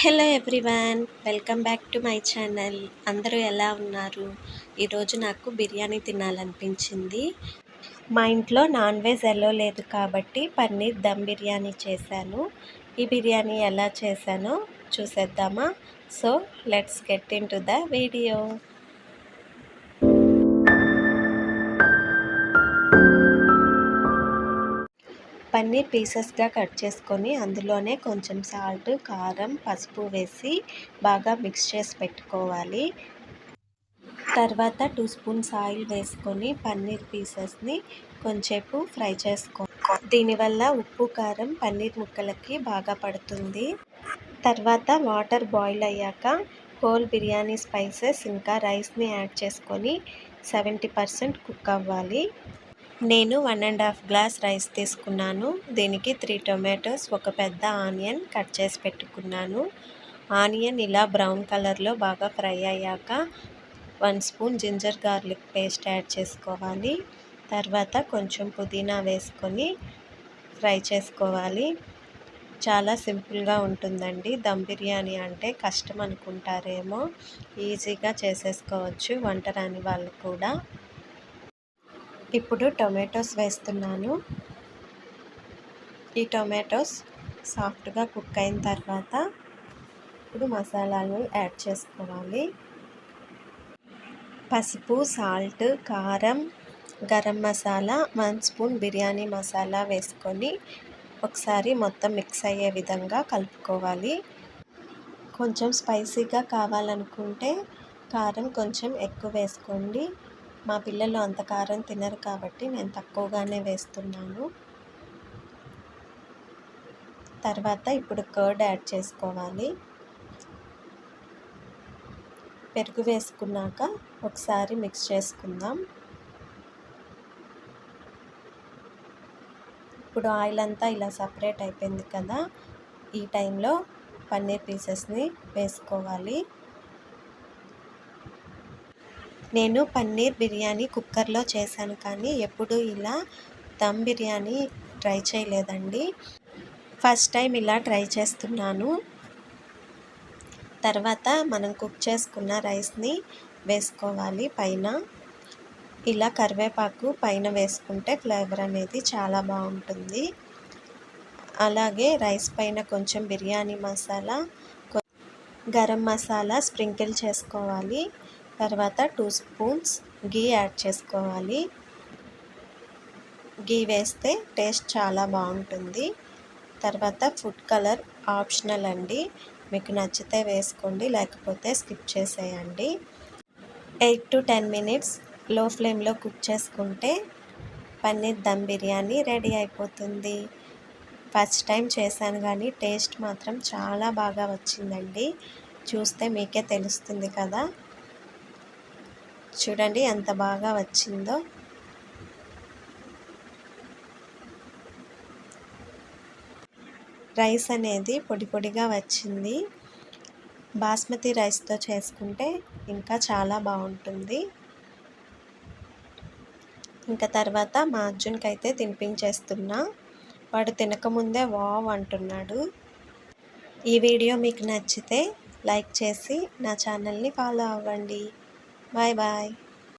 Hello everyone welcome back to my channel. అందరూ ఎలా ఉన్నారు? ఈరోజు నాకు బిర్యానీ తినాలనిపించింది. మా ఇంట్లో నాన్ వెజ్ ఎల్లో లేదు కాబట్టి పన్నీర్ దమ్ బిర్యానీ చేశాను. ఈ బిర్యానీ ఎలా చేశానో చూసేద్దామా? So let's get into the video paneer పీసెస్గా కట్ చేసుకొని అందులోనే కొంచెం సాల్ట్ కారం పసుపు వేసి బాగా మిక్స్ చేసి పెట్టుకోవాలి. తర్వాత టూ స్పూన్స్ ఆయిల్ వేసుకొని పన్నీర్ పీసెస్ని కొంచెంసేపు ఫ్రై చేసుకో దీనివల్ల ఉప్పు కారం పన్నీర్ ముక్కలకి బాగా పడుతుంది. తర్వాత వాటర్ బాయిల్ అయ్యాక హోల్ బిర్యానీ స్పైసెస్ ఇంకా రైస్ని యాడ్ చేసుకొని సెవెంటీ పర్సెంట్ కుక్ అవ్వాలి. నేను one and half glass rice తీసుకున్నాను. దీనికి త్రీ టొమాటోస్ ఒక పెద్ద ఆనియన్ కట్ చేసి పెట్టుకున్నాను. ఆనియన్ ఇలా బ్రౌన్ కలర్లో బాగా ఫ్రై అయ్యాక one spoon ginger garlic paste add చేసుకోవాలి. తర్వాత కొంచెం పుదీనా వేసుకొని ఫ్రై చేసుకోవాలి. చాలా సింపుల్గా ఉంటుందండి. దమ్ బిర్యానీ అంటే కష్టం అనుకుంటారేమో. ఈజీగా చేసేసుకోవచ్చు వంట రాని వాళ్ళు కూడా. ఇప్పుడు టొమాటోస్ వేస్తున్నాను. ఈ టొమాటోస్ సాఫ్ట్గా కుక్ అయిన తర్వాత ఇప్పుడు మసాలాలు యాడ్ చేసుకోవాలి. పసుపు సాల్ట్ కారం గరం మసాలా వన్ స్పూన్ బిర్యానీ మసాలా వేసుకొని ఒకసారి మొత్తం మిక్స్ అయ్యే విధంగా కలుపుకోవాలి. కొంచెం స్పైసీగా కావాలనుకుంటే కారం కొంచెం ఎక్కువ వేసుకోండి. మా పిల్లలు అంత కారం తినరు కాబట్టి నేను తక్కువగానే వేస్తున్నాను. తర్వాత ఇప్పుడు కర్డ్ యాడ్ చేసుకోవాలి. పెరుగు వేసుకున్నాక ఒకసారి మిక్స్ చేసుకుందాం. ఇప్పుడు ఆయిల్ అంతా ఇలా సపరేట్ అయిపోయింది కదా ఈ టైంలో పన్నీర్ పీసెస్ని వేసుకోవాలి. నేను పన్నీర్ బిర్యానీ కుక్కర్లో చేశాను కానీ ఎప్పుడు ఇలా దమ్ బిర్యానీ ట్రై చేయలేదండి. ఫస్ట్ టైం ఇలా ట్రై చేస్తున్నాను. తర్వాత మనం కుక్ చేసుకున్న రైస్ని వేసుకోవాలి పైన. ఇలా కరివేపాకు పైన వేసుకుంటే ఫ్లేవర్ అనేది చాలా బాగుంటుంది. అలాగే రైస్ పైన కొంచెం బిర్యానీ మసాలా గరం మసాలా స్ప్రింకిల్ చేసుకోవాలి. తర్వాత టూ స్పూన్స్ గీ యాడ్ చేసుకోవాలి. గీ వేస్తే టేస్ట్ చాలా బాగుంటుంది. తర్వాత ఫుడ్ కలర్ ఆప్షనల్ అండి. మీకు నచ్చితే వేసుకోండి లేకపోతే స్కిప్ చేసేయండి. ఎయిట్ టు టెన్ మినిట్స్లో ఫ్లేమ్లో కుక్ చేసుకుంటే పన్నీర్ దమ్ బిర్యానీ రెడీ అయిపోతుంది. ఫస్ట్ టైం చేశాను కానీ టేస్ట్ మాత్రం చాలా బాగా వచ్చిందండి. చూస్తే మీకే తెలుస్తుంది కదా. చూడండి ఎంత బాగా వచ్చిందో. రైస్ అనేది పొడి పొడిగా వచ్చింది. బాస్మతి రైస్తో చేసుకుంటే ఇంకా చాలా బాగుంటుంది. ఇంకా తర్వాత మా అర్జున్కి అయితే తినిపించేస్తున్నా. వాడు తినకముందే వావ్ అంటున్నాడు. ఈ వీడియో మీకు నచ్చితే లైక్ చేసి నా ఛానల్ని ఫాలో అవ్వండి. Bye bye.